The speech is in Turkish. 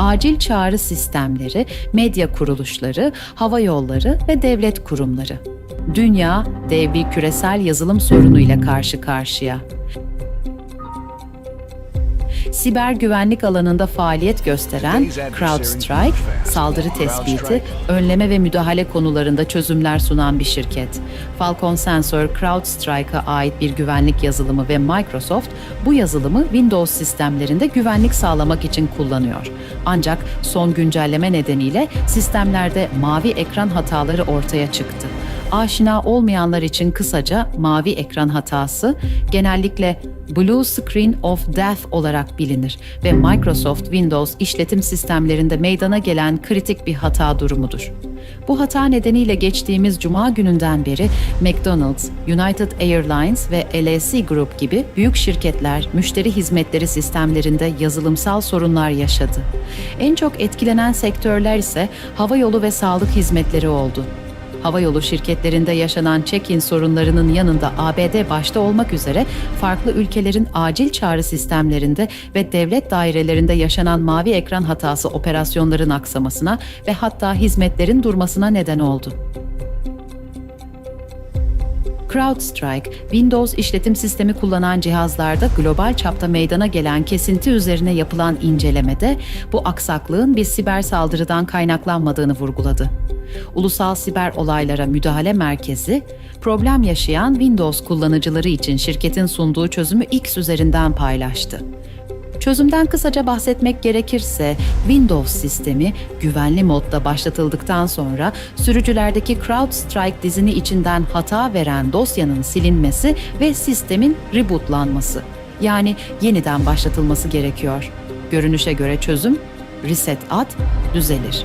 acil çağrı sistemleri, medya kuruluşları, hava yolları ve devlet kurumları. Dünya dev bir küresel yazılım sorunuyla karşı karşıya. Siber güvenlik alanında faaliyet gösteren CrowdStrike, saldırı tespiti, önleme ve müdahale konularında çözümler sunan bir şirket. Falcon Sensor, CrowdStrike'a ait bir güvenlik yazılımı ve Microsoft bu yazılımı Windows sistemlerinde güvenlik sağlamak için kullanıyor. Ancak son güncelleme nedeniyle sistemlerde mavi ekran hataları ortaya çıktı. Aşina olmayanlar için kısaca mavi ekran hatası genellikle Blue Screen of Death olarak bilinir ve Microsoft Windows işletim sistemlerinde meydana gelen kritik bir hata durumudur. Bu hata nedeniyle geçtiğimiz cuma gününden beri McDonald's, United Airlines ve LSE Group gibi büyük şirketler müşteri hizmetleri sistemlerinde yazılımsal sorunlar yaşadı. En çok etkilenen sektörler ise havayolu ve sağlık hizmetleri oldu. Havayolu şirketlerinde yaşanan check-in sorunlarının yanında ABD başta olmak üzere farklı ülkelerin acil çağrı sistemlerinde ve devlet dairelerinde yaşanan mavi ekran hatası operasyonların aksamasına ve hatta hizmetlerin durmasına neden oldu. CrowdStrike, Windows işletim sistemi kullanan cihazlarda global çapta meydana gelen kesinti üzerine yapılan incelemede bu aksaklığın bir siber saldırıdan kaynaklanmadığını vurguladı. Ulusal Siber Olaylara Müdahale Merkezi, problem yaşayan Windows kullanıcıları için şirketin sunduğu çözümü X üzerinden paylaştı. Çözümden kısaca bahsetmek gerekirse, Windows sistemi güvenli modda başlatıldıktan sonra sürücülerdeki CrowdStrike dizini içinden hata veren dosyanın silinmesi ve sistemin rebootlanması. Yani yeniden başlatılması gerekiyor. Görünüşe göre çözüm reset at, düzelir.